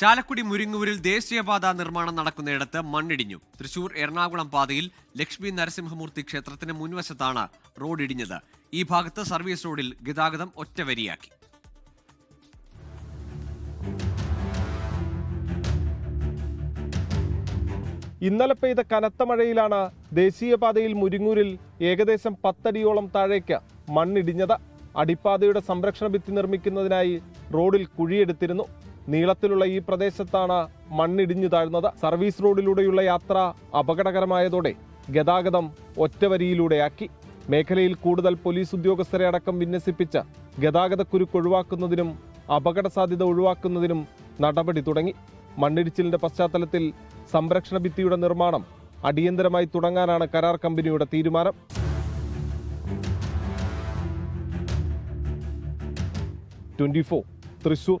ചാലക്കുടി മുരിങ്ങൂരിൽ ദേശീയപാത നിർമ്മാണം നടക്കുന്നയിടത്ത് മണ്ണിടിഞ്ഞു. തൃശൂർ എറണാകുളം പാതയിൽ ലക്ഷ്മി നരസിംഹമൂർത്തി ക്ഷേത്രത്തിന് മുൻവശത്താണ് റോഡ് ഇടിഞ്ഞത് ഈ ഭാഗത്ത് സർവീസ് റോഡിൽ ഗതാഗതം ഒറ്റവരിയാക്കി. ഇന്നലെ പെയ്ത കനത്ത മഴയിലാണ് ദേശീയപാതയിൽ മുരിങ്ങൂരിൽ ഏകദേശം പത്തടിയോളം താഴേക്ക് മണ്ണിടിഞ്ഞത്. അടിപ്പാതയുടെ സംരക്ഷണ ഭിത്തി നിർമ്മിക്കുന്നതിനായി റോഡിൽ കുഴിയെടുത്തിരുന്നു. നീളത്തിലുള്ള ഈ പ്രദേശത്താണ് മണ്ണിടിഞ്ഞു താഴ്ന്നത്. സർവീസ് റോഡിലൂടെയുള്ള യാത്ര അപകടകരമായതോടെ ഗതാഗതം ഒറ്റവരിയിലൂടെയാക്കി. മേഖലയിൽ കൂടുതൽ പോലീസ് ഉദ്യോഗസ്ഥരെ അടക്കം വിന്യസിപ്പിച്ച് ഗതാഗതക്കുരുക്ക് ഒഴിവാക്കുന്നതിനും അപകട സാധ്യത ഒഴിവാക്കുന്നതിനും നടപടി തുടങ്ങി. മണ്ണിടിച്ചിലിന്റെ പശ്ചാത്തലത്തിൽ സംരക്ഷണ ഭിത്തിയുടെ നിർമ്മാണം അടിയന്തരമായി തുടങ്ങാനാണ് കരാർ കമ്പനിയുടെ തീരുമാനം. Twenty four Thrissur.